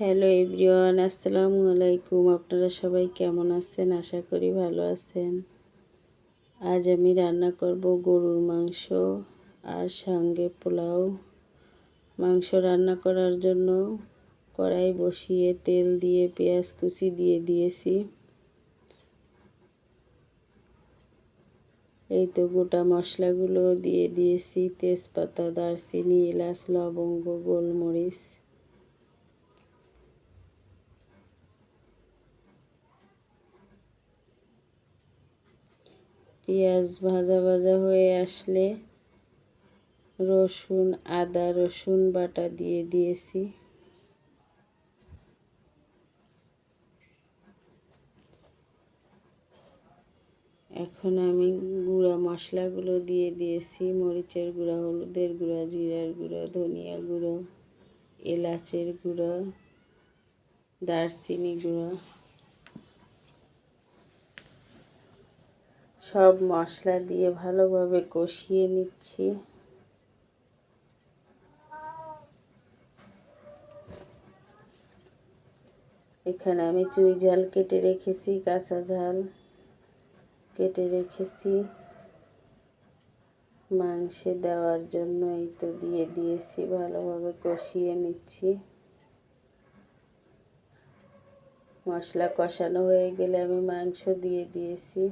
Hello everyone, আসসালামু আলাইকুম। আপনারা সবাই কেমন আছেন? আশা করি ভালো আছেন। আজ আমি রান্না করব গরুর মাংস আর সঙ্গে পোলাও। মাংস রান্না করার জন্য কড়াই বসিয়ে তেল দিয়ে পেঁয়াজ কুচি দিয়ে দিয়েছি। এই তো গোটা মশলাগুলো দিয়ে দিয়েছি। তেজপাতা, দারচিনি, এলাচ, লবঙ্গ, গোলমরিচ। পেঁয়াজ ভাজা ভাজা হয়ে আসলে রসুন, আদা, রসুন বাটা দিয়ে দিয়েছি। এখন আমি গুঁড়া মশলাগুলো দিয়ে দিয়েছি, মরিচের গুঁড়া, হলুদের গুঁড়া, জিরার গুঁড়ো, ধনিয়া গুঁড়ো, এলাচের গুঁড়ো, দারচিনি গুঁড়ো। সব মশলা দিয়ে ভালোভাবে কষিয়ে নিচ্ছি। এখানে আমি চুই ঝাল কেটে রেখেছি, কাঁচা ঝাল কেটে রেখেছি। মাংসে দেওয়ার জন্য এই তো দিয়ে দিয়েছি, ভালোভাবে কষিয়ে নিচ্ছি। মশলা কষানো হয়ে গেলে আমি মাংস দিয়ে দিয়েছি।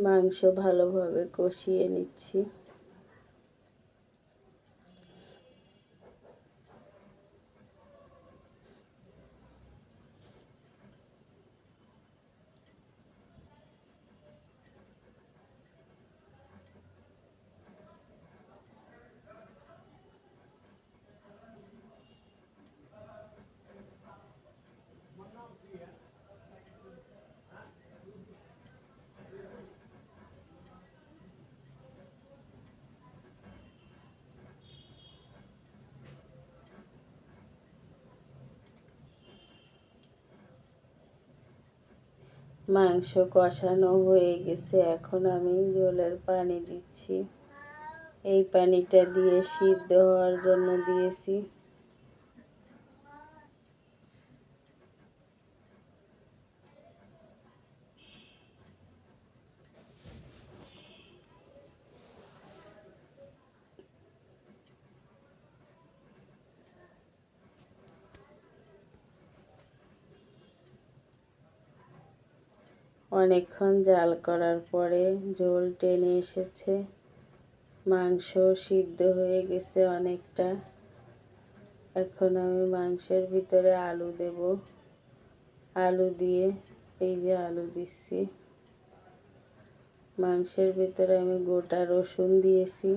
মাংস ভালোভাবে কষিয়ে নিচ্ছি। মাংস কষানো হয়ে গেছে। এখন আমি জলের পানি দিচ্ছি। এই পানিটা দিয়ে সিদ্ধ হওয়ার জন্য দিয়েছি। অনেকক্ষণ জাল করার পরে ঝোল টেনে এসেছে। মাংস সিদ্ধ হয়ে গেছে অনেকটা। এখন আমি মাংসের ভিতরে আলু দেব। আলু দিয়ে এই যে আলু দিচ্ছি। মাংসের ভিতরে আমি গোটা রসুন দিয়েছি।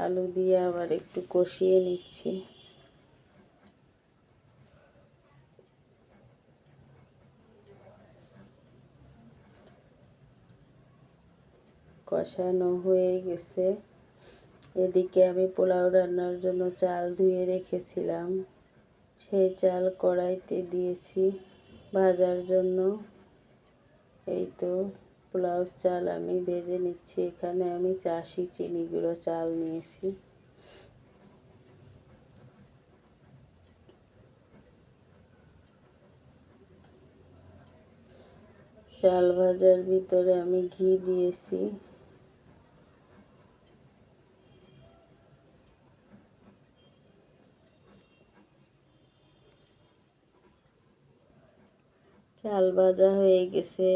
আলু দিয়ে আবার একটু কষিয়ে নিচ্ছি। কষানো হয়ে গেছে। এদিকে আমি পোলাও রান্নার জন্য চাল ধুয়ে রেখেছিলাম। সেই চাল কড়াইতে দিয়েছি ভাজার জন্য। এই তো। পোলাও চাল আমি ভেজে নিচ্ছি। এখানে আমি চাষি চিনি গুঁড়ো চাল নিয়েছি। চাল ভাজার ভিতরে আমি ঘি দিয়েছি। চাল ভাজা হয়ে গেছে।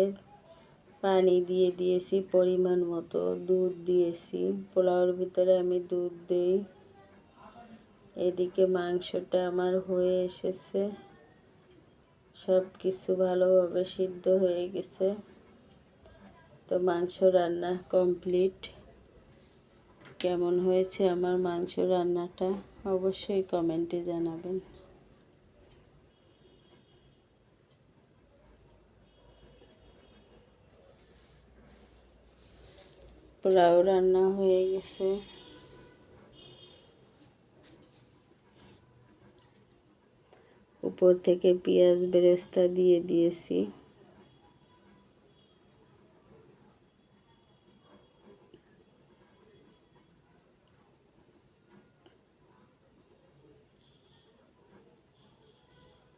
পানি দিয়ে দিয়েছি পরিমাণ মতো, দুধ দিয়েছি। পোলাওর ভিতরে আমি দুধ দিই। এদিকে মাংসটা আমার হয়ে এসেছে। সব কিছু ভালোভাবে সিদ্ধ হয়ে গেছে। তো মাংস রান্না কমপ্লিট। কেমন হয়েছে আমার মাংস রান্নাটা? অবশ্যই কমেন্টে জানাবেন। পোলাও রান্না হয়ে গেছে। উপর থেকে পেঁয়াজ বেরেস্তা দিয়ে দিয়েছি।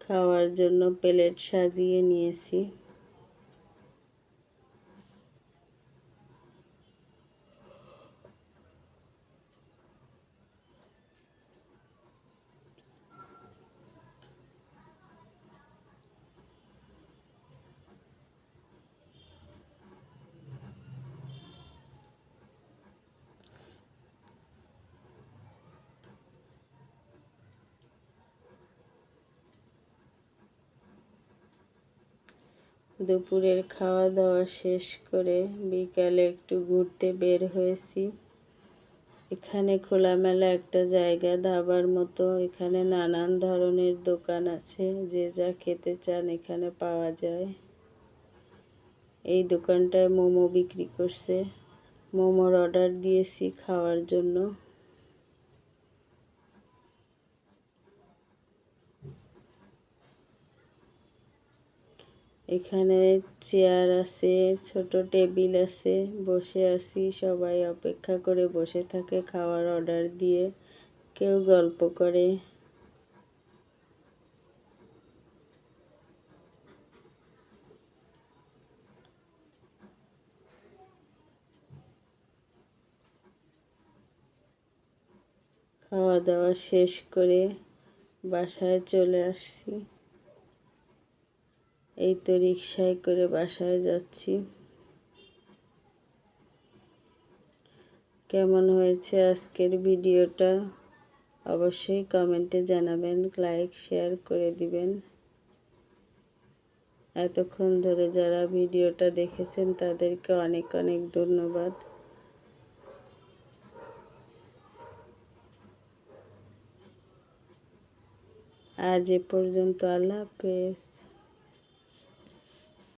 খাওয়ার জন্য প্লেট সাজিয়ে নিয়েছি। দুপুরের খাওয়া দাওয়া শেষ করে বিকালে একটু ঘুরতে বের হয়েছি। এখানে খোলামেলা একটা জায়গা ধাবার মতো, এখানে নানান ধরনের দোকান আছে, যে যা খেতে চান এখানে পাওয়া যায়। এই দোকানটায় মোমো বিক্রি করছে। মোমোর অর্ডার দিয়েছি খাওয়ার জন্য। এখানে চেয়ার আছে, ছোট টেবিল আছে, বসে আছি। সবাই অপেক্ষা করে বসে থাকে খাওয়ার অর্ডার দিয়ে। কেউ গল্প করে। খাওয়া দাওয়া শেষ করে বাসায় চলে আসছি। এই তো রিক্সায় করে বাসায় যাচ্ছি। কেমন হয়েছে আজকের ভিডিওটা? অবশ্যই কমেন্টে জানাবেন, লাইক, শেয়ার করে দিবেন। এতক্ষণ ধরে যারা ভিডিওটা দেখেছেন, তাদেরকে অনেক অনেক ধন্যবাদ। আজ এ পর্যন্ত আল্লাহ হাফেজ।